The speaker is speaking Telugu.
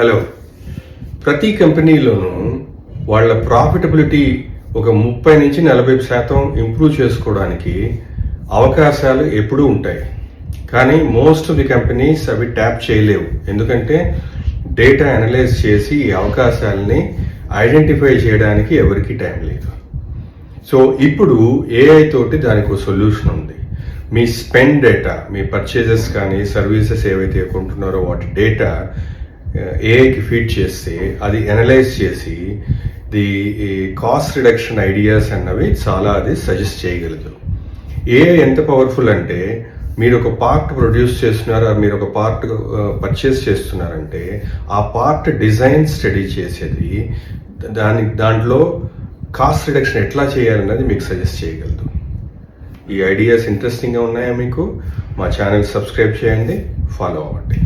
హలో. ప్రతి కంపెనీలోనూ వాళ్ళ ప్రాఫిటబిలిటీ ఒక ముప్పై నుంచి నలభై శాతం ఇంప్రూవ్ చేసుకోవడానికి అవకాశాలు ఎప్పుడూ ఉంటాయి. కానీ మోస్ట్ ఆఫ్ ది కంపెనీస్ అవి ట్యాప్ చేయలేవు. ఎందుకంటే డేటా అనలైజ్ చేసి ఈ అవకాశాలని ఐడెంటిఫై చేయడానికి ఎవరికీ టైం లేదు. సో ఇప్పుడు ఏఐ తోటి దానికి ఒక సొల్యూషన్ ఉంది. మీ స్పెండ్ డేటా మీ పర్చేజెస్ కానీ సర్వీసెస్ ఏవైతే కొంటున్నారో వాటి డేటా ఏఐకి ఫీడ్ చేస్తే అది అనలైజ్ చేసి ది కాస్ట్ రిడక్షన్ ఐడియాస్ అన్నవి చాలా అది సజెస్ట్ చేయగలదు. ఏఐ ఎంత పవర్ఫుల్ అంటే మీరు ఒక పార్ట్ ప్రొడ్యూస్ చేస్తున్నారు మీరు ఒక పార్ట్ పర్చేస్ uh, చేస్తున్నారంటే ఆ పార్ట్ డిజైన్ స్టడీ చేసేది దాని దాంట్లో కాస్ట్ రిడక్షన్ ఎట్లా చేయాలన్నది మీకు సజెస్ట్ చేయగలదు. ఈ ఐడియాస్ ఇంట్రెస్టింగ్గా ఉన్నాయా మీకు? మా ఛానల్ సబ్స్క్రైబ్ చేయండి ఫాలో అవ్వండి.